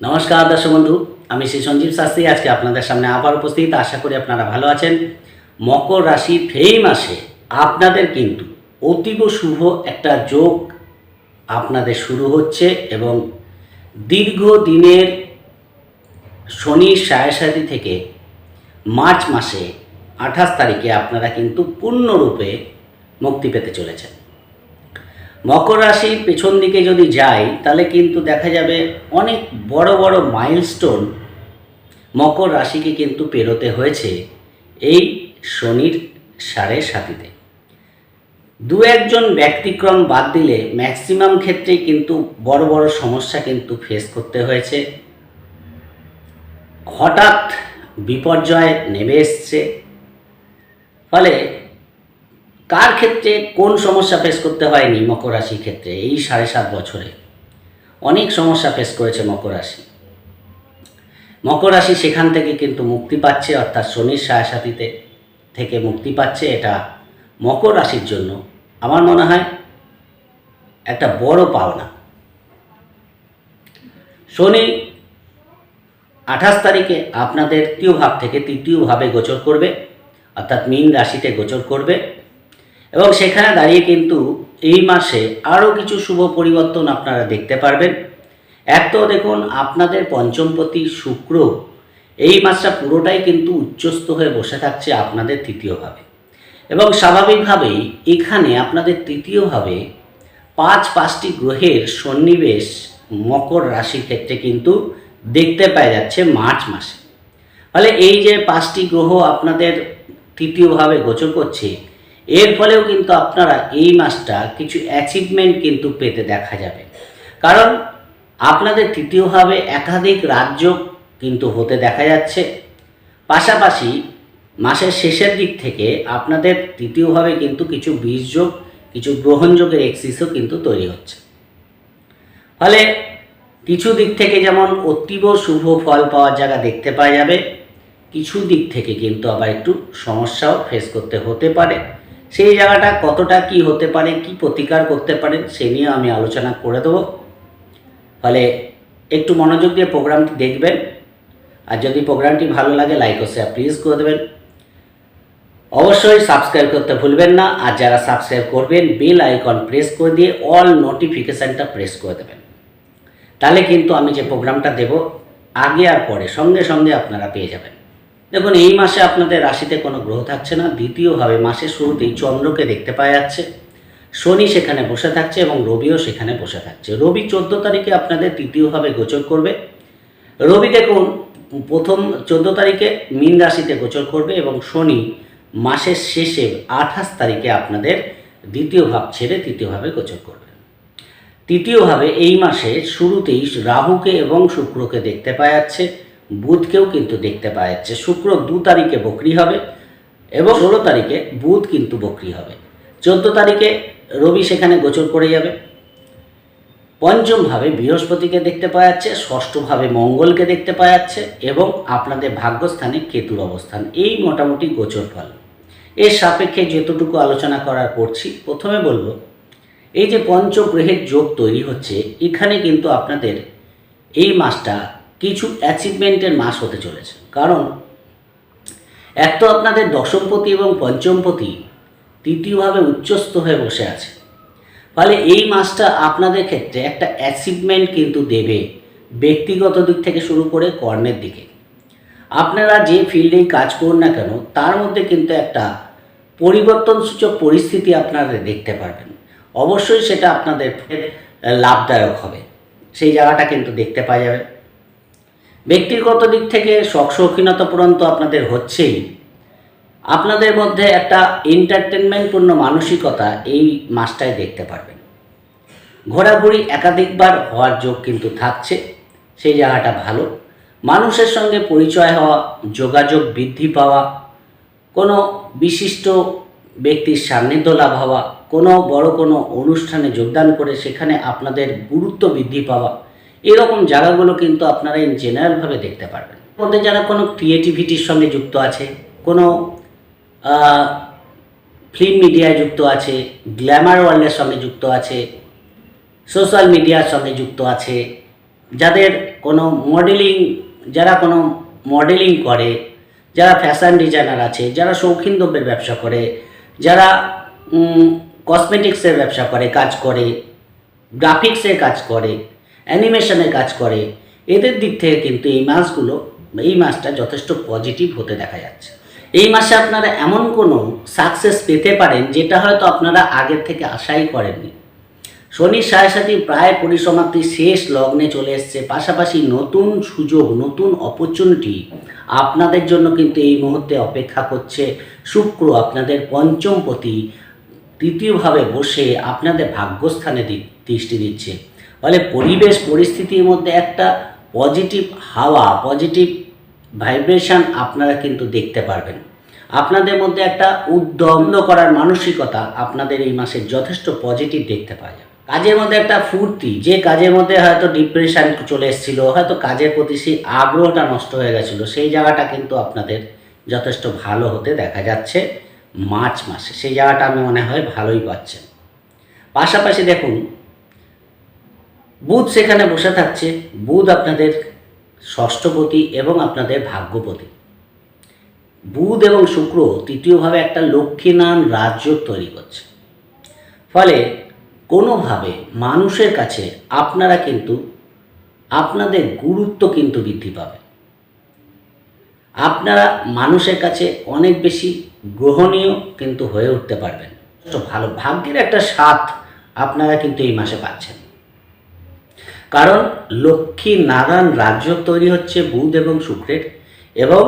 নমস্কার দর্শক বন্ধু, আমি শ্রী সঞ্জীব শাস্ত্রী। আজকে আপনাদের সামনে আবার উপস্থিত। আশা করি আপনারা ভালো আছেন। মকর রাশি এই মাসে আপনাদের কিন্তু অতীব শুভ একটা যোগ আপনাদের শুরু হচ্ছে এবং দীর্ঘ দিনের শনির সায়াসাথী থেকে মার্চ মাসে আঠাশ তারিখে আপনারা কিন্তু পূর্ণরূপে মুক্তি পেতে চলেছেন। মকর রাশির পেছন দিকে যদি যাই তাহলে কিন্তু দেখা যাবে অনেক বড় বড় মাইলস্টোন মকর রাশিকে কিন্তু পেরোতে হয়েছে এই শনির সাড়ে সাতিতে। দু একজন ব্যক্তিক্রম বাদ দিলে ম্যাক্সিমাম ক্ষেত্রে কিন্তু বড় বড় সমস্যা কিন্তু ফেস করতে হয়েছে। হঠাৎ বিপর্যয় নেমে এসছে। ফলে কার ক্ষেত্রে কোন সমস্যা ফেস করতে হয়নি মকর রাশির ক্ষেত্রে এই সাড়ে সাত বছরে? অনেক সমস্যা ফেস করেছে মকর রাশি। মকর রাশি সেখান থেকে কিন্তু মুক্তি পাচ্ছে, অর্থাৎ শনির সায়াসাথীতে থেকে মুক্তি পাচ্ছে এটা মকর রাশির জন্য। আমার মনে হয় একটা বড় পাওনা। শনি আঠাশ তারিখে আপনাদের তৃতীয় ভাব থেকে তৃতীয় ভাবে গোচর করবে, অর্থাৎ মীন রাশিতে গোচর করবে। এবং সেখানে দাঁড়িয়ে কিন্তু এই মাসে আরও কিছু শুভ পরিবর্তন আপনারা দেখতে পারবেন। এক তো দেখুন, আপনাদের পঞ্চমপতি শুক্র এই মাসটা পুরোটাই কিন্তু উচ্চস্থ হয়ে বসে থাকছে আপনাদের তৃতীয়ভাবে। এবং স্বাভাবিকভাবেই এখানে আপনাদের তৃতীয়ভাবে পাঁচ পাঁচটি গ্রহের সন্নিবেশ মকর রাশির ক্ষেত্রে কিন্তু দেখতে পাওয়া যাচ্ছে মার্চ মাসে। ফলে এই যে পাঁচটি গ্রহ আপনাদের তৃতীয়ভাবে গোচর করছে এর ফলেও কিন্তু আপনারা এই মাসটা কিছু অ্যাচিভমেন্ট কিন্তু পেতে দেখা যাবে। কারণ আপনাদের তৃতীয়ভাবে একাধিক রাজ্য কিন্তু হতে দেখা যাচ্ছে। পাশাপাশি মাসের শেষের দিক থেকে আপনাদের তৃতীয়ভাবে কিন্তু কিছু বীজযোগ, কিছু গ্রহণযোগের এক্সিসও কিন্তু তৈরি হচ্ছে। ফলে কিছু দিক থেকে যেমন অতীব শুভ ফল পাওয়ার জায়গা দেখতে পাওয়া যাবে, কিছু দিক থেকে কিন্তু আবার একটু সমস্যাও ফেস করতে হতে পারে। সেই জায়গাটা কতটা কি হতে পারে, কি প্রতিকার করতে পারেন সে নিয়ে আমি আলোচনা করে দেবো। ফলে একটু মনোযোগ দিয়ে প্রোগ্রামটি দেখবেন। আর যদি প্রোগ্রামটি ভালো লাগে লাইক ও শেয়ার প্লিজ করে দেবেন। অবশ্যই সাবস্ক্রাইব করতে ভুলবেন না। আর যারা সাবস্ক্রাইব করবেন বেল আইকন প্রেস করে দিয়ে অল নোটিফিকেশানটা প্রেস করে দেবেন। তাহলে কিন্তু আমি যে প্রোগ্রামটা দেব, আগে আর পরে, সঙ্গে সঙ্গে আপনারা পেয়ে যাবেন। দেখুন, এই মাসে আপনাদের রাশিতে কোনো গ্রহ থাকছে না। দ্বিতীয়ভাবে মাসের শুরুতেই চন্দ্রকে দেখতে পাওয়া যাচ্ছে। শনি সেখানে বসে থাকছে এবং রবিও সেখানে বসে থাকছে। রবি চোদ্দ তারিখে আপনাদের তৃতীয়ভাবে গোচর করবে। রবি দেখুন, প্রথম চোদ্দ তারিখে মীন রাশিতে গোচর করবে এবং শনি মাসের শেষে আঠাশ তারিখে আপনাদের দ্বিতীয় ভাব ছেড়ে তৃতীয়ভাবে গোচর করবে। তৃতীয়ভাবে, এই মাসে শুরুতেই রাহুকে এবং শুক্রকে দেখতে পাওয়া যাচ্ছে। বুধকেও কিন্তু দেখতে পাওয়া যাচ্ছে শুক্র দু তারিখে বকরি হবে এবং ষোলো তারিখে বুধ কিন্তু বকরি হবে। চোদ্দ তারিখে রবি সেখানে গোচর করে যাবে। পঞ্চমভাবে বৃহস্পতিকে দেখতে পাওয়া যাচ্ছে, ষষ্ঠভাবে মঙ্গলকে দেখতে পাওয়া যাচ্ছে এবং আপনাদের ভাগ্যস্থানে কেতুর অবস্থান। এই মোটামুটি গোচর ফল। এর সাপেক্ষে যতটুকু আলোচনা করার করছি, প্রথমে বলব, এই যে পঞ্চগ্রহের যোগ তৈরি হচ্ছে, এখানে কিন্তু আপনাদের এই মাসটা কিছু অ্যাচিভমেন্টের মাস হতে চলেছে। কারণ, এক তো আপনাদের দশমপতি এবং পঞ্চমপতি তৃতীয়ভাবে উচ্চস্থ হয়ে বসে আছে। ফলে এই মাসটা আপনাদের ক্ষেত্রে একটা অ্যাচিভমেন্ট কিন্তু দেবে ব্যক্তিগত দিক থেকে শুরু করে কর্মের দিকে। আপনারা যে ফিল্ডেই কাজ করুন না কেন, তার মধ্যে কিন্তু একটা পরিবর্তনসূচক পরিস্থিতি আপনারা দেখতে পারবেন। অবশ্যই সেটা আপনাদের লাভদায়ক হবে। সেই জায়গাটা কিন্তু দেখতে পাওয়া যাবে। ব্যক্তিগত দিক থেকে শখ শৌখিনতা পূরণ তো আপনাদের হচ্ছেই। আপনাদের মধ্যে একটা এন্টারটেনমেন্টপূর্ণ মানসিকতা এই মাসটায় দেখতে পারবেন। ঘোরাঘুরি একাধিকবার হওয়ার যোগ কিন্তু থাকছে, সেই জায়গাটা ভালো। মানুষের সঙ্গে পরিচয় হওয়া, যোগাযোগ বৃদ্ধি পাওয়া, কোনো বিশিষ্ট ব্যক্তির সান্নিধ্য লাভ হওয়া, কোনো বড় কোনো অনুষ্ঠানে যোগদান করে সেখানে আপনাদের গুরুত্ব বৃদ্ধি পাওয়া এরকম জায়গাগুলো কিন্তু আপনারা ইন জেনারেলভাবে দেখতে পারবেন। মধ্যে যারা কোনো ক্রিয়েটিভিটির সঙ্গে যুক্ত আছে, কোনো ফিল্ম মিডিয়ায় যুক্ত আছে গ্ল্যামার ওয়ার্ল্ডের সঙ্গে যুক্ত আছে সোশ্যাল মিডিয়ার সঙ্গে যুক্ত আছে, যাদের কোনো মডেলিং যারা কোনো মডেলিং করে, যারা ফ্যাশন ডিজাইনার আছে, যারা শৌখিন দ্রব্যের ব্যবসা করে, যারা কসমেটিক্সের ব্যবসা করে, কাজ করে গ্রাফিক্সের কাজ করে অ্যানিমেশনের কাজ করে। এদের দিক থেকে কিন্তু এই মাসগুলো এই মাসটা যথেষ্ট পজিটিভ হতে দেখা যাচ্ছে। এই মাসে আপনারা এমন কোনো সাকসেস পেতে পারেন যেটা হয়তো আপনারা আগের থেকে আশাই করেননি। শনির সাড়ে সাথে প্রায় পরিসমাপ্তি শেষ লগ্নে চলে এসছে। পাশাপাশি নতুন সুযোগ, নতুন অপরচুনিটি আপনাদের জন্য কিন্তু এই মুহূর্তে অপেক্ষা করছে। শুক্র আপনাদের পঞ্চমপতি তৃতীয়ভাবে বসে আপনাদের ভাগ্যস্থানে দৃষ্টি দিচ্ছে। ফলে পরিবেশ পরিস্থিতির মধ্যে একটা পজিটিভ হাওয়া পজিটিভ ভাইব্রেশন আপনারা কিন্তু দেখতে পারবেন। আপনাদের মধ্যে একটা উদ্যম করার মানসিকতা আপনাদের এই মাসে যথেষ্ট পজিটিভ দেখতে পাওয়া যাবে। কাজের মধ্যে একটা ফুর্তি, যে কাজের মধ্যে হয়তো ডিপ্রেশন চলে এসেছিল, হয়তো কাজের প্রতি সেই আগ্রহটা নষ্ট হয়ে গেছিল, সেই জায়গাটা কিন্তু আপনাদের যথেষ্ট ভালো হতে দেখা যাচ্ছে মার্চ মাসে। সেই জায়গাটা আমি মনে হয় ভালোই পাচ্ছেন। পাশাপাশি দেখুন বুধ সেখানে বসে থাকছে। বুধ আপনাদের ষষ্ঠপতি এবং আপনাদের ভাগ্যপতি। বুধ এবং শুক্র তৃতীয়ভাবে একটা লক্ষ্মীনান রাজ্য তৈরি করছে। ফলে কোনোভাবে মানুষের কাছে আপনারা কিন্তু আপনাদের গুরুত্ব কিন্তু বৃদ্ধি পাবে। আপনারা মানুষের কাছে অনেক বেশি গ্রহণীয় কিন্তু হয়ে উঠতে পারবেন। ভালো ভাগ্যের একটা স্বাদ আপনারা কিন্তু এই মাসে পাচ্ছেন। কারণ লক্ষ্মী নারায়ণ রাজ্য তৈরি হচ্ছে বুধ এবং শুক্রের এবং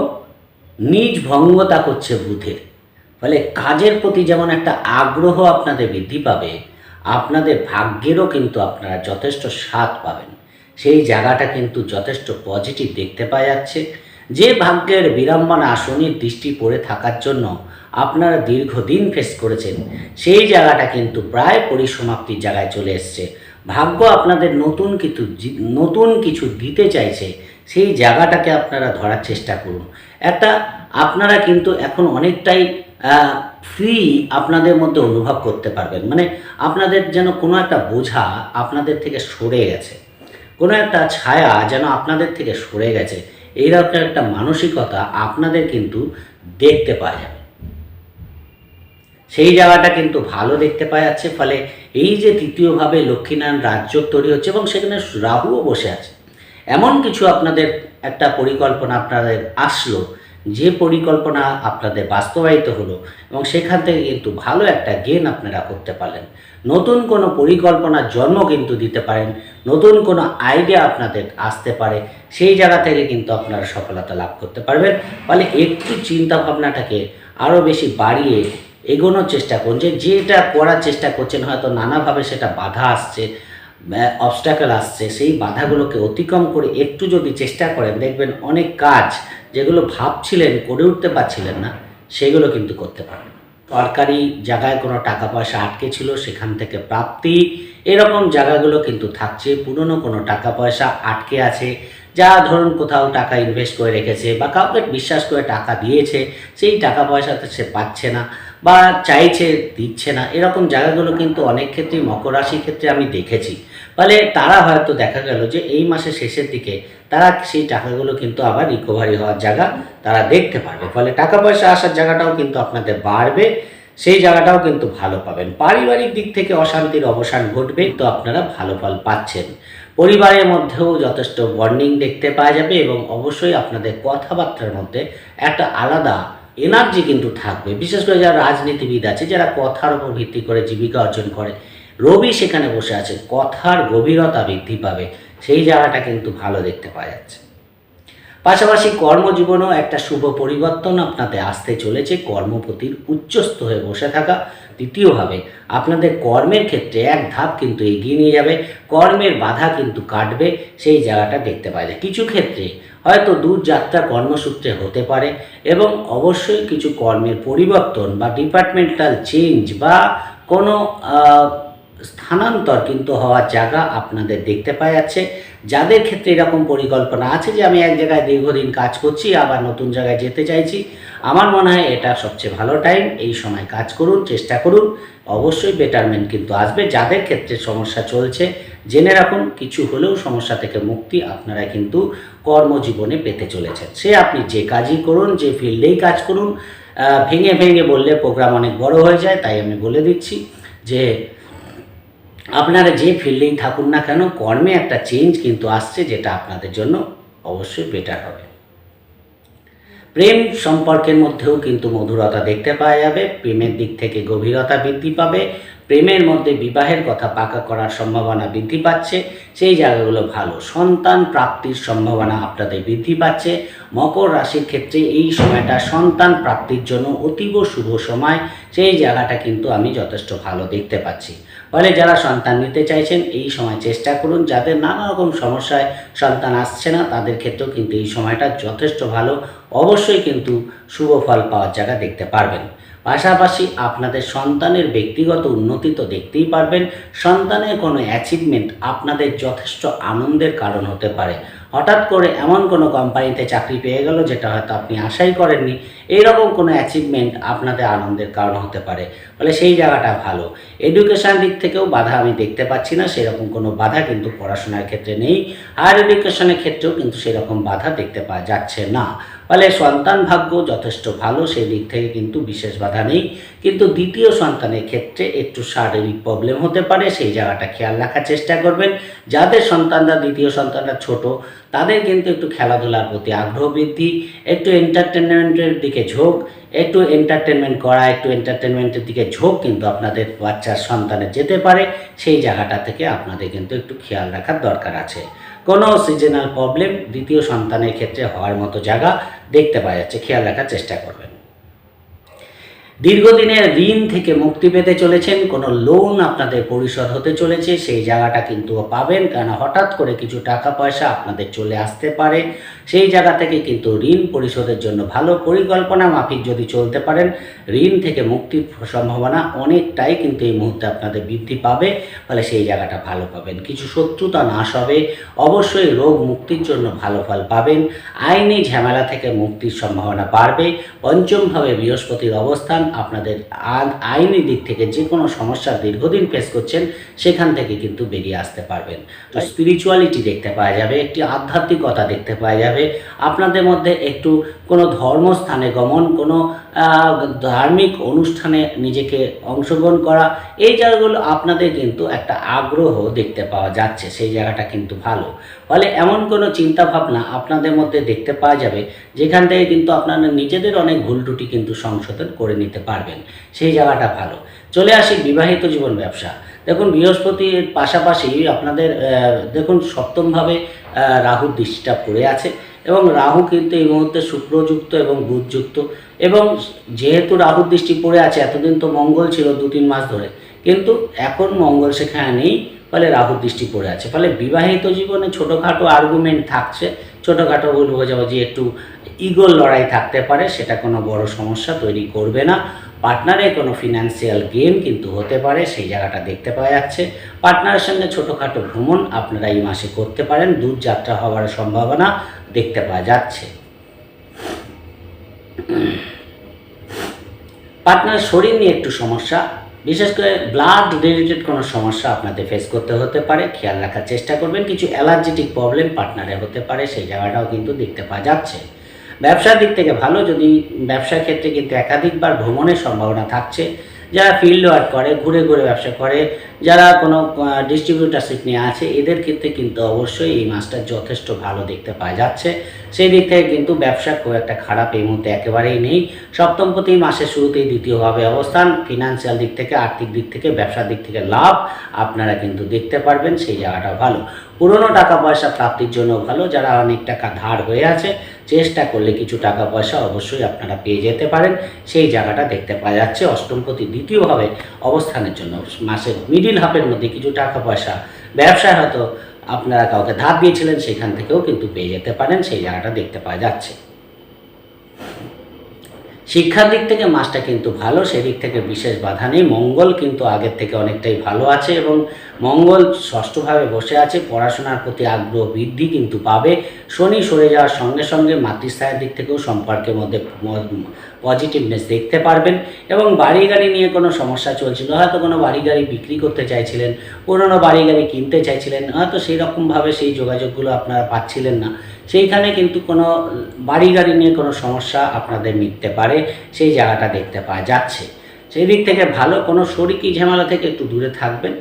নিজ ভঙ্গতা করছে বুধের। ফলে কাজের প্রতি যেমন একটা আগ্রহ আপনাদের বৃদ্ধি পাবে, আপনাদের ভাগ্যেরও কিন্তু আপনারা যথেষ্ট স্বাদ পাবেন। সেই জায়গাটা কিন্তু যথেষ্ট পজিটিভ দেখতে পাওয়া যাচ্ছে। যে ভাগ্যের বিড়ম্বনা, শনির দৃষ্টি পড়ে থাকার জন্য আপনারা দীর্ঘদিন ফেস করেছেন, সেই জায়গাটা কিন্তু প্রায় পরিসমাপ্তির জায়গায় চলে এসছে। ভাগ্য আপনাদের নতুন কিছু নতুন কিছু দিতে চাইছে, সেই জায়গাটাকে আপনারা ধরার চেষ্টা করুন। একটা, আপনারা কিন্তু এখন অনেকটাই ফ্রি আপনাদের মধ্যে অনুভব করতে পারবেন। মানে আপনাদের যেন কোনো একটা বোঝা আপনাদের থেকে সরে গেছে। কোনো একটা ছায়া যেন আপনাদের থেকে সরে গেছে। এই এইরকম একটা মানসিকতা আপনাদের কিন্তু দেখতে পাওয়া যাবে। সেই জায়গাটা কিন্তু ভালো দেখতে পাওয়া যাচ্ছে, ফলে এই যে তৃতীয়ভাবে লক্ষ্মীনারায়ণ রাজ্য তৈরি হচ্ছে এবং সেখানে রাহুও বসে আছে। এমন কিছু আপনাদের একটা পরিকল্পনা আপনাদের আসলো, যে পরিকল্পনা আপনাদের বাস্তবায়িত হলো এবং সেখান থেকে কিন্তু ভালো একটা গেন আপনারা করতে পারলেন। নতুন কোনো পরিকল্পনার জন্ম কিন্তু দিতে পারেন, নতুন কোনো আইডিয়া আপনাদের আসতে পারে, সেই জায়গা থেকে কিন্তু আপনারা সফলতা লাভ করতে পারবেন। ফলে একটু চিন্তা ভাবনাটাকে আরও বেশি বাড়িয়ে এগোনোর চেষ্টা করুন। যেটা করার চেষ্টা করছেন, হয়তো নানাভাবে সেটা বাধা আসছে অবস্টাকেল আসছে, সেই বাধাগুলোকে অতিক্রম করে একটু যদি চেষ্টা করেন, দেখবেন অনেক কাজ যেগুলো ভাবছিলেন, করে উঠতে পারছিলেন না, সেগুলো কিন্তু করতে পারবেন। সরকারি জায়গায় কোনো টাকা পয়সা আটকে ছিল, সেখান থেকে প্রাপ্তি, এরকম জায়গাগুলো কিন্তু থাকছে। পুরনো কোনো টাকা পয়সা আটকে আছে যা ধরুন কোথাও টাকা ইনভেস্ট করে রেখেছে বা কাউকে বিশ্বাস করে টাকা দিয়েছে, সেই টাকা পয়সাতে সে পাচ্ছে না বা চাইছে, দিচ্ছে না। এরকম জায়গাগুলো কিন্তু অনেক ক্ষেত্রেই মকর রাশির ক্ষেত্রে আমি দেখেছি। ফলে তারা হয়তো দেখা গেল যে এই মাসের শেষের দিকে তারা সেই টাকাগুলো কিন্তু আবার রিকভারি হওয়ার জায়গা তারা দেখতে পারবে। ফলে টাকা পয়সা আসার জায়গাটাও কিন্তু আপনাদের বাড়বে, সেই জায়গাটাও কিন্তু ভালো পাবেন। পারিবারিক দিক থেকে অশান্তির অবসান ঘটবে, তো আপনারা ভালো ফল পাচ্ছেন। পরিবারের মধ্যেও যথেষ্ট বন্ডিং দেখতে পাওয়া যাবে এবং অবশ্যই আপনাদের কথাবার্তার মধ্যে একটা আলাদা এনার্জি কিন্তু থাকবে। বিশেষ করে যারা রাজনীতিবিদ আছে, যারা কথার উপর ভিত্তি করে জীবিকা অর্জন করে, রবি সেখানে বসে আছে, কথার গভীরতা বৃদ্ধি পাবে। সেই জায়গাটা কিন্তু ভালো দেখতে পাওয়া যাচ্ছে। পাশাপাশি কর্মজীবনেও একটা শুভ পরিবর্তন আপনাদের আসতে চলেছে। কর্মপতির উচ্চস্থ হয়ে বসে থাকা দ্বিতীয়ভাবে আপনাদের কর্মের ক্ষেত্রে এক ধাপ কিন্তু এগিয়ে নিয়ে যাবে, কর্মের বাধা কিন্তু কাটবে, সেই জায়গাটা দেখতে পাওয়া যায়। কিছু ক্ষেত্রে হয়তো দূরযাত্রা কর্মসূত্রে হতে পারে এবং অবশ্যই কিছু কর্মের পরিবর্তন বা ডিপার্টমেন্টাল চেঞ্জ বা কোনো স্থানান্তর কিন্তু হওয়ার জায়গা আপনাদের দেখতে পাওয়া যাচ্ছে। যাদের ক্ষেত্রে এরকম পরিকল্পনা আছে যে আমি এক জায়গায় দীর্ঘদিন কাজ করছি, আবার নতুন জায়গায় যেতে চাইছি, আমার মনে হয় এটা সবচেয়ে ভালো টাইম এই সময় কাজ করুন, চেষ্টা করুন। অবশ্যই বেটারমেন্ট কিন্তু আসবে। যাদের ক্ষেত্রে সমস্যা চলছে, জেনে রাখুন, কিছু হলেও সমস্যা থেকে মুক্তি আপনারা কিন্তু কর্মজীবনে পেতে চলেছেন। সে আপনি যে কাজই করুন, যে ফিল্ডেই কাজ করুন ভেঙে ভেঙে বললে প্রোগ্রাম অনেক বড় হয়ে যায়, তাই আমি বলে দিচ্ছি যে আপনারা যে ফিল্ডেই থাকুন না কেন, কর্মে একটা চেঞ্জ কিন্তু আসছে যেটা আপনাদের জন্য অবশ্যই বেটার হবে। প্রেম সম্পর্কের মধ্যেও কিন্তু মধুরতা দেখতে পাওয়া যাবে, প্রেমের দিক থেকে গভীরতা বৃদ্ধি পাবে, প্রেমের মধ্যে বিবাহের কথা পাকা করার সম্ভাবনা বৃদ্ধি পাচ্ছে, সেই জায়গাগুলো ভালো। সন্তান প্রাপ্তির সম্ভাবনা আপনাদের বৃদ্ধি পাচ্ছে, মকর রাশির ক্ষেত্রে এই সময়টা সন্তান প্রাপ্তির জন্য অতীব শুভ সময়, সেই জায়গাটা কিন্তু আমি যথেষ্ট ভালো দেখতে পাচ্ছি। ফলে যারা সন্তান নিতে চাইছেন, এই সময় চেষ্টা করুন যাদের নানা রকম সমস্যায় সন্তান আসছে না, তাদের ক্ষেত্রেও কিন্তু এই সময়টা যথেষ্ট ভালো। অবশ্যই কিন্তু শুভ ফল পাওয়ার জায়গা দেখতে পারবেন। পাশাপাশি আপনাদের সন্তানের ব্যক্তিগত উন্নতি তো দেখতেই পারবেন। সন্তানের কোনো অ্যাচিভমেন্ট আপনাদের যথেষ্ট আনন্দের কারণ হতে পারে। হঠাৎ করে এমন কোনো কোম্পানিতে চাকরি পেয়ে গেল, যেটা হয়তো আপনি আশাই করেননি। এইরকম কোনো অ্যাচিভমেন্ট আপনাদের আনন্দের কারণ হতে পারে। ফলে সেই জায়গাটা ভালো। এডুকেশান দিক থেকেও বাধা আমি দেখতে পাচ্ছি না, সেরকম কোনো বাধা কিন্তু পড়াশোনার ক্ষেত্রে নেই। হায়ার এডুকেশনের ক্ষেত্রেও কিন্তু সেরকম বাধা দেখতে পাওয়া যাচ্ছে না। ফলে সন্তান ভাগ্য যথেষ্ট ভালো, সেই দিক থেকে কিন্তু বিশেষ বাধা নেই। কিন্তু দ্বিতীয় সন্তানের ক্ষেত্রে একটু শারীরিক প্রবলেম হতে পারে, সেই জায়গাটা খেয়াল রাখার চেষ্টা করবেন। যাদের সন্তানরা, দ্বিতীয় সন্তানরা ছোট তাদের কিন্তু একটু খেলাধুলার প্রতি আগ্রহ বৃদ্ধি, একটু এন্টারটেনমেন্টের দিকে ঝোঁক, একটু এন্টারটেনমেন্ট করা, একটু এন্টারটেনমেন্টের দিকে ঝোঁক কিন্তু আপনাদের বাচ্চার সন্তানে যেতে পারে। সেই জায়গাটা থেকে আপনাদের কিন্তু একটু খেয়াল রাখার দরকার আছে। কোনো সিজনাল প্রবলেম দ্বিতীয় সন্তানের ক্ষেত্রে হওয়ার মতো জায়গা দেখতে পাওয়া যাচ্ছে, খেয়াল রাখার চেষ্টা করবেন। দীর্ঘদিনের ঋণ থেকে মুক্তি পেতে চলেছেন, কোনো লোন আপনাদের পরিশোধ হতে চলেছে, সেই জায়গাটা কিন্তু পাবেন কারণ হঠাৎ করে কিছু টাকা পয়সা আপনাদের চলে আসতে পারে। সেই জায়গা থেকে কিন্তু ঋণ পরিশোধের জন্য ভালো পরিকল্পনা মাফিক যদি চলতে পারেন, ঋণ থেকে মুক্তির সম্ভাবনা অনেকটাই কিন্তু এই মুহূর্তে আপনাদের বৃদ্ধি পাবে, ফলে সেই জায়গাটা ভালো পাবেন। কিছু শত্রুতা নাশ হবে, অবশ্যই রোগ মুক্তির জন্য ভালো ফল পাবেন। আইনি ঝামেলা থেকে মুক্তির সম্ভাবনা বাড়বে, পঞ্চমভাবে বৃহস্পতির অবস্থান আপনাদের আইনি দিক থেকে যে কোনো সমস্যা দীর্ঘদিন ফেস করছেন সেখান থেকে কিন্তু বেরিয়ে আসতে পারবেন। তো স্পিরিচুয়ালিটি দেখতে পাওয়া যাবে একটি আধ্যাত্মিকতা দেখতে পাওয়া যাবে। আপনাদের মধ্যে একটু কোনো ধর্মস্থানে গমন কোনো ধার্মিক অনুষ্ঠানে নিজেকে অংশগ্রহণ করা এই জায়গাগুলো আপনাদের কিন্তু একটা আগ্রহ দেখতে পাওয়া যাচ্ছে সেই জায়গাটা কিন্তু ভালো। ফলে এমন কোনো চিন্তা ভাবনা আপনাদের মধ্যে দেখতে পাওয়া যাবে, যেখান থেকে কিন্তু আপনারা নিজেদের অনেক ভুল ত্রুটি কিন্তু সংশোধন করে নিতে পারবেন। সেই জায়গাটা ভালো। চলে আসি বিবাহিত জীবন ব্যবসা। দেখুন, বৃহস্পতির পাশাপাশি আপনাদের দেখুন, সপ্তমভাবে রাহুর দৃষ্টিটা পড়ে আছে এবং রাহু কিন্তু এই মুহূর্তে শুক্রযুক্ত এবং বুধযুক্ত এবং যেহেতু রাহুর দৃষ্টি পড়ে আছে, এতদিন তো মঙ্গল ছিল দু তিন মাস ধরে। কিন্তু এখন মঙ্গল সেখানে নেই। ফলে রাহুর দৃষ্টি পড়ে আছে। ফলে বিবাহিত জীবনে ছোটোখাটো আর্গুমেন্ট থাকছে, ছোটোখাটো ভুল বোঝাবুঝি, একটু ইগোর লড়াই থাকতে পারে, সেটা কোনো বড় সমস্যা তৈরি করবে না। পার্টনারে কোনো ফিনান্সিয়াল গেম কিন্তু হতে পারে, সেই জায়গাটা দেখতে পাওয়া যাচ্ছে। পার্টনারের সঙ্গে ছোটোখাটো ভ্রমণ আপনারা এই মাসে করতে পারেন, দূর যাত্রা হওয়ার সম্ভাবনা দেখতে পাওয়া যাচ্ছে। পার্টনার শরীর নিয়ে একটু সমস্যা বিশেষ করে ব্লাড রিলেটেড কোনো সমস্যা আপনাদের ফেস করতে হতে পারে, খেয়াল রাখার চেষ্টা করবেন, কিছু অ্যালার্জেটিক প্রবলেম পার্টনারে হতে পারে, সেই জায়গাটাও কিন্তু দেখতে পাওয়া যাচ্ছে। ব্যবসার দিক থেকে ভালো, যদি ব্যবসার ক্ষেত্রে কিন্তু একাধিকবার ভ্রমণের সম্ভাবনা থাকছে যারা ফিল্ড ওয়ার্ক করে, ঘুরে ঘুরে ব্যবসা করে, যারা কোনো ডিস্ট্রিবিউটারশিপ নিয়ে আছে, এদের ক্ষেত্রে কিন্তু অবশ্যই এই মাসটা যথেষ্ট ভালো দেখতে পাওয়া যাচ্ছে। সেই দিক থেকে কিন্তু ব্যবসা খুব একটা খারাপ এই মুহূর্তে একেবারেই নেই। সপ্তমপতি মাসের শুরুতেই দ্বিতীয়ভাবে অবস্থান ফিনান্সিয়াল দিক থেকে, আর্থিক দিক থেকে, ব্যবসার দিক থেকে লাভ আপনারা কিন্তু দেখতে পারবেন, সেই জায়গাটা ভালো। পুরনো টাকা পয়সা প্রাপ্তির জন্য ভালো, যারা অনেক টাকা ধার হয়ে আছে চেষ্টা করলে কিছু টাকা পয়সা অবশ্যই আপনারা পেয়ে যেতে পারেন। সেই জায়গাটা দেখতে পাওয়া যাচ্ছে। অষ্টমপতি দ্বিতীয়ভাবে অবস্থানের জন্য মাসের মিডিল হাফের মধ্যে কিছু টাকা পয়সা ব্যবসায় হয়তো আপনারা কাউকে ধাপ দিয়েছিলেন, সেখান থেকেও কিন্তু পেয়ে যেতে পারেন। সেই জায়গাটা দেখতে পাওয়া যাচ্ছে। শিক্ষার দিক থেকে মাসটা কিন্তু ভালো, সেদিক থেকে বিশেষ বাধা নেই। মঙ্গল কিন্তু আগের থেকে অনেকটাই ভালো আছে এবং মঙ্গল ষষ্ঠভাবে বসে আছে, পড়াশোনার প্রতি আগ্রহ বৃদ্ধি কিন্তু পাবে। শনি সরে যাওয়ার সঙ্গে সঙ্গে মাতৃস্থায়ের দিক থেকেও সম্পর্কের মধ্যে পজিটিভনেস দেখতে পারবেন এবং বাড়ি গাড়ি নিয়ে কোনো সমস্যা চলছিল, হয়তো কোনো বাড়ি গাড়ি বিক্রি করতে চাইছিলেন, পুরনো বাড়ি গাড়ি কিনতে চাইছিলেন, হয়তো সেই রকমভাবে সেই যোগাযোগগুলো আপনারা পাচ্ছিলেন না। সেইখানে কিন্তু কোনো বাড়ি গাড়ি নিয়ে কোনো সমস্যা আপনাদের মিটতে পারে, সেই জায়গাটা দেখতে পাওয়া যাচ্ছে। সেই দিক থেকে ভালো, কোনো শরিকি ঝামেলা থেকে একটু দূরে থাকবেন।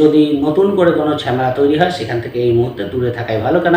যদি নতুন করে কোনো ঝামেলা তৈরি হয়, সেখান থেকে এই মুহূর্তে দূরে থাকাই ভালো। কেন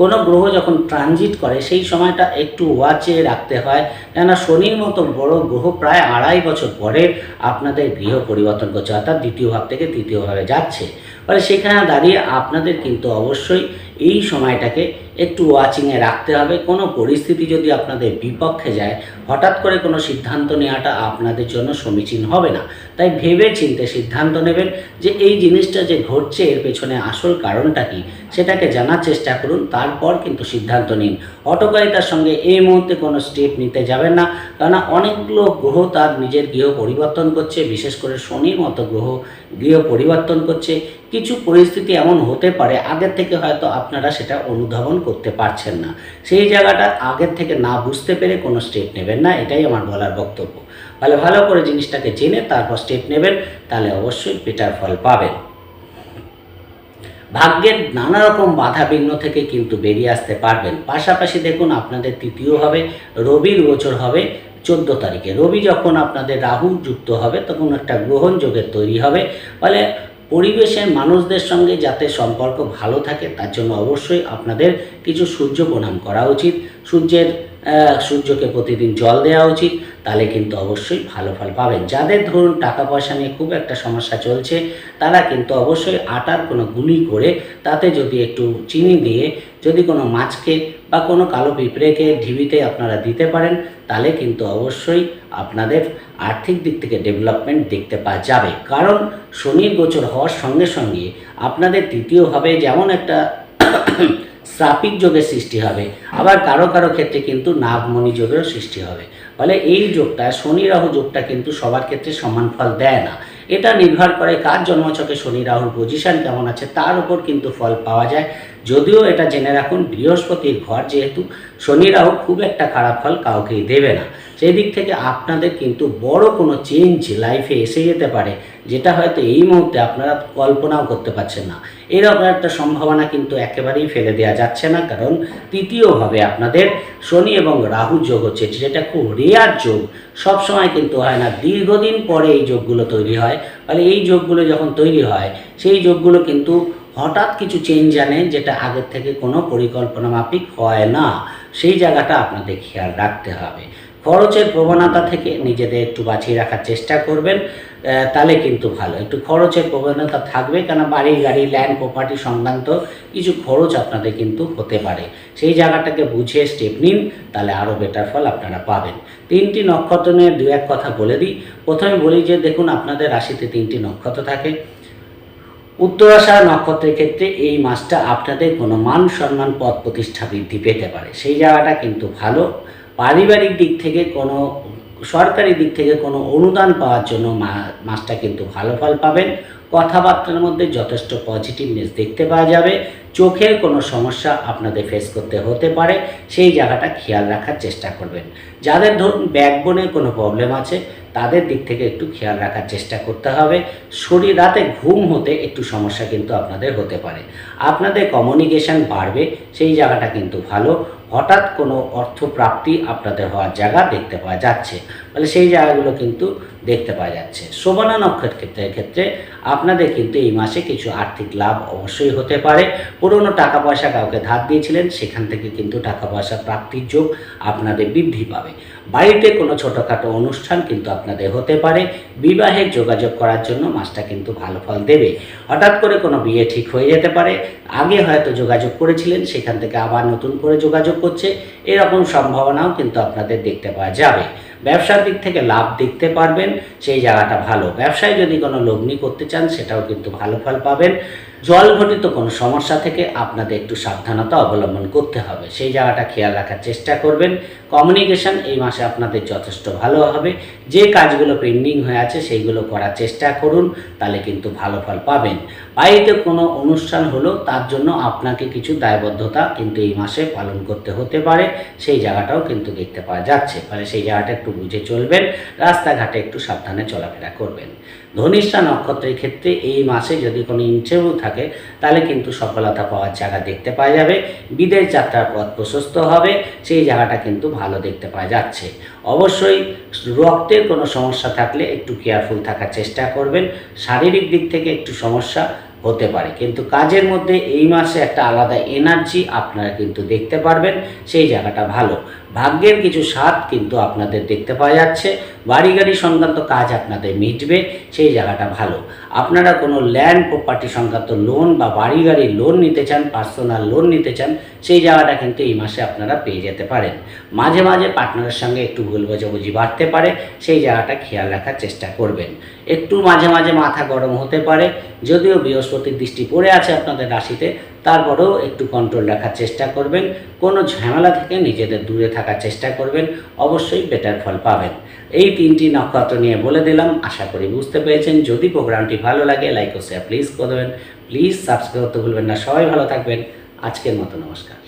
কোনো গ্রহ যখন ট্রানজিট করে, সেই সময়টা একটু ওয়াচে রাখতে হয়। কেননা শনির মতো বড় গ্রহ প্রায় আড়াই বছর পরে আপনাদের গৃহ পরিবর্তন করছে, অর্থাৎ দ্বিতীয় ভাব থেকে তৃতীয় ভাবে যাচ্ছে। ফলে সেখানে দাঁড়িয়ে আপনাদের কিন্তু অবশ্যই এই সময়টাকে একটু ওয়াচিংয়ে রাখতে হবে। কোনো পরিস্থিতি যদি আপনাদের বিপক্ষে যায়, হঠাৎ করে কোনো সিদ্ধান্ত নেওয়াটা আপনাদের জন্য সমীচীন হবে না। তাই ভেবে চিনতে সিদ্ধান্ত নেবেন যে এই জিনিসটা যে ঘটছে এর পেছনে আসল কারণটা কি, সেটাকে জানার চেষ্টা করুন, তারপর কিন্তু সিদ্ধান্ত নিন। অটোকারিতার সঙ্গে এই মুহূর্তে কোনো স্টেপ নিতে যাবেন না, কেননা অনেকগুলো গ্রহ তার নিজের গৃহ পরিবর্তন করছে, বিশেষ করে শনির মতো গ্রহ গৃহ পরিবর্তন করছে। কিছু পরিস্থিতি এমন হতে পারে, আগের থেকে হয়তো আপনারা সেটা অনুধাবন করতে পারছেন না। সেই জায়গাটা আগের থেকে না বুঝতে পেরে কোনো স্টেপ নেবেন না, এটাই আমার বলার বক্তব্য। তাহলে ভালো করে জিনিসটাকে জেনে তারপর স্টেপ নেবেন, তাহলে অবশ্যই বেটার ফল পাবেন। ভাগ্যের নানা রকম বাধা বিঘ্ন থেকে কিন্তু বেরিয়ে আসতে পারবেন। পাশাপাশি দেখুন আপনাদের তৃতীয় হবে, রবির গোচর হবে, চোদ্দ তারিখে। রবি যখন আপনাদের রাহু যুক্ত হবে, তখন একটা গ্রহণ যোগের তৈরি হবে। ফলে পরিবেশের মানুষদের সঙ্গে যাতে সম্পর্ক ভালো থাকে, তার জন্য অবশ্যই আপনাদের কিছু সূর্য প্রণাম করা উচিত। সূর্যের সূর্যকে প্রতিদিন জল দেওয়া উচিত, তাহলে কিন্তু অবশ্যই ভালো ফল পাবেন। যাদের ধরুন টাকা পয়সা নিয়ে খুব একটা সমস্যা চলছে, তারা কিন্তু অবশ্যই আটার কোনো গুলি করে, তাতে যদি একটু চিনি দিয়ে যদি কোনো মাছকে বা কোনো কালো পিঁপড়েকে ঢিবিতে আপনারা দিতে পারেন, তাহলে কিন্তু অবশ্যই আপনাদের আর্থিক দিক থেকে ডেভেলপমেন্ট দেখতে পাওয়া যাবে। কারণ শনির গোচর হওয়ার সঙ্গে সঙ্গে আপনাদের তৃতীয়ভাবে যেমন একটা শ্রাপিক যোগের সৃষ্টি হবে। আবার কারও কারও ক্ষেত্রে কিন্তু নাগমণি যোগেরও সৃষ্টি হবে। ফলে এই যোগটা, শনি রাহু যোগটা কিন্তু সবার ক্ষেত্রে সমান ফল দেয় না। এটা নির্ভর করে কার জন্মছকে শনি রাহুর পজিশন কেমন আছে, তার উপর কিন্তু ফল পাওয়া যায়। যদিও এটা জেনে রাখুন, বৃহস্পতির ঘর যেহেতু, শনি রাহু খুব একটা খারাপ ফল কাউকেই দেবে না। সেই দিক থেকে আপনাদের কিন্তু বড় কোনো চেঞ্জ লাইফে এসে যেতে পারে, যেটা হয়তো এই মুহূর্তে আপনারা কল্পনাও করতে পারছেন না। এরকম একটা সম্ভাবনা কিন্তু একেবারেই ফেলে দেওয়া যাচ্ছে না, কারণ তৃতীয়ভাবে আপনাদের শনি এবং রাহু যোগ হচ্ছে, যেটা খুব রেয়ার যোগ। সব সময় কিন্তু হয় না, দীর্ঘদিন পরে এই যোগগুলো তৈরি হয়। ফলে এই যোগগুলো যখন তৈরি হয়, সেই যোগগুলো কিন্তু হঠাৎ কিছু চেঞ্জ আনে, যেটা আগের থেকে কোনো পরিকল্পনা মাফিক হয় না। সেই জায়গাটা আপনাদের খেয়াল রাখতে হবে। খরচের প্রবণতা থেকে নিজেদের একটু বাঁচিয়ে রাখার চেষ্টা করবেন তাহলে কিন্তু ভালো। একটু খরচের প্রবণতা থাকবে কেন বাড়ি, গাড়ি ল্যান্ড প্রপার্টি সংক্রান্ত কিছু খরচ আপনাদের কিন্তু হতে পারে। সেই জায়গাটাকে বুঝে স্টেপ নিন, তাহলে আরও বেটার ফল আপনারা পাবেন। তিনটি নক্ষত্র নিয়ে দু এক কথা বলে দিই। প্রথমে বলি যে, দেখুন, আপনাদের রাশিতে তিনটি নক্ষত্র থাকে। উত্তরাশা নক্ষত্রের ক্ষেত্রে এই মাসটা আপনাদের কোনো মান সম্মান পদ প্রতিষ্ঠা বৃদ্ধি পেতে পারে। সেই জায়গাটা কিন্তু ভালো। পারিবারিক দিক থেকে কোনো, সরকারি দিক থেকে কোনো অনুদান পাওয়ার জন্য মা- মাসটা কিন্তু ভালো ফল পাবেন। কথাবার্তার মধ্যে যথেষ্ট পজিটিভনেস দেখতে পাওয়া যাবে। চোখের কোনো সমস্যা আপনাদের ফেস করতে হতে পারে। সেই জায়গাটা খেয়াল রাখার চেষ্টা করবেন। যাদের ধরুন ব্যাকবোনে কোনো প্রবলেম আছে, তাদের দিক থেকে একটু খেয়াল রাখার চেষ্টা করতে হবে। শরীর রাতে ঘুম হতে একটু সমস্যা কিন্তু আপনাদের হতে পারে। আপনাদের কমিউনিকেশন বাড়বে, সেই জায়গাটা কিন্তু ভালো। হঠাৎ কোনো অর্থপ্রাপ্তি আপনাদের হওয়ার জায়গা দেখতে পাওয়া যাচ্ছে। ফলে সেই জায়গাগুলো কিন্তু দেখতে পাওয়া যাচ্ছে। শোভনা নক্ষত্রের ক্ষেত্রে আপনাদের কিন্তু এই মাসে কিছু আর্থিক লাভ অবশ্যই হতে পারে। পুরনো টাকা পয়সা কাউকে ধার দিয়েছিলেন, সেখান থেকে কিন্তু টাকা পয়সা প্রাপ্তির যোগ আপনাদের বৃদ্ধি পাবে। বাড়িতে কোনো ছোটোখাটো অনুষ্ঠান কিন্তু আপনাদের হতে পারে। বিবাহের যোগাযোগ করার জন্য মাসটা কিন্তু ভালো ফল দেবে। হঠাৎ করে কোনো বিয়ে ঠিক হয়ে যেতে পারে। আগে হয়তো যোগাযোগ করেছিলেন, সেখান থেকে আবার নতুন করে যোগাযোগ করছে এরকম সম্ভাবনাও কিন্তু আপনাদের দেখতে পাওয়া যাবে। ব্যবসার দিক থেকে লাভ দেখতে পারবেন। সেই জায়গাটা ভালো। ব্যবসায় যদি কোনো লগ্নি করতে চান, সেটাও কিন্তু ভালো ফল পাবেন। জল ঘটিত কোনো সমস্যা থেকে আপনাদের একটু সাবধানতা অবলম্বন করতে হবে। সেই জায়গাটা খেয়াল রাখার চেষ্টা করবেন। কমিউনিকেশন এই মাসে আপনাদের যথেষ্ট ভালো হবে। যে কাজগুলো পেন্ডিং হয়ে আছে, সেইগুলো করার চেষ্টা করুন, তাহলে কিন্তু ভালো ফল পাবেন। বাড়িতে কোনো অনুষ্ঠান হলো, তার জন্য আপনাকে কিছু দায়বদ্ধতা কিন্তু এই মাসে পালন করতে হতে পারে। সেই জায়গাটাও কিন্তু দেখতে পাওয়া যাচ্ছে। ফলে সেই জায়গাটা একটু বুঝে চলবেন। রাস্তাঘাটে একটু সাবধানে চলাফেরা করবেন। ধনিষ্ঠা নক্ষত্রের ক্ষেত্রে এই মাসে যদি কোনো ইন্টারভিউ থাকে, তাহলে কিন্তু সফলতা পাওয়ার জায়গা দেখতে পাওয়া যাবে। বিদেশ যাত্রার পথ প্রশস্ত হবে, সেই জায়গাটা কিন্তু ভালো দেখতে পাওয়া যাচ্ছে। অবশ্যই রক্তের কোনো সমস্যা থাকলে একটু কেয়ারফুল থাকার চেষ্টা করবেন। শারীরিক দিক থেকে একটু সমস্যা হতে পারে। কিন্তু কাজের মধ্যে এই মাসে একটা আলাদা এনার্জি আপনারা কিন্তু দেখতে পারবেন, সেই জায়গাটা ভালো। ভাগ্যের কিছু স্বাদ কিন্তু আপনাদের দেখতে পাওয়া যাচ্ছে। বাড়ি গাড়ি সংক্রান্ত কাজ আপনাদের মিটবে, সেই জায়গাটা ভালো। আপনারা কোনো ল্যান্ড প্রপার্টি সংক্রান্ত লোন বা বাড়ি গাড়ি লোন নিতে চান পার্সোনাল লোন নিতে চান, সেই জায়গাটা কিন্তু এই মাসে আপনারা পেয়ে যেতে পারেন। মাঝে মাঝে পার্টনারের সঙ্গে একটু ভুল বোঝাবুঝি বাড়তে পারে, সেই জায়গাটা খেয়াল রাখার চেষ্টা করবেন। একটু মাঝে মাঝে মাথা গরম হতে পারে, যদিও বৃহস্পতির দৃষ্টি পড়ে আছে আপনাদের রাশিতে, তারপরেও একটু কন্ট্রোল রাখার চেষ্টা করবেন। কোনো ঝামেলা থেকে নিজেদের দূরে থাকার চেষ্টা করবেন, অবশ্যই বেটার ফল পাবেন। এই তিনটি নক্ষত্র নিয়ে বলে দিলাম। আশা করি বুঝতে পেরেছেন। যদি প্রোগ্রামটি ভালো লাগে, লাইক ও শেয়ার প্লিজ করে দেবেন। প্লিজ সাবস্ক্রাইব করতে ভুলবেন না। সবাই ভালো থাকবেন। আজকের মতো নমস্কার।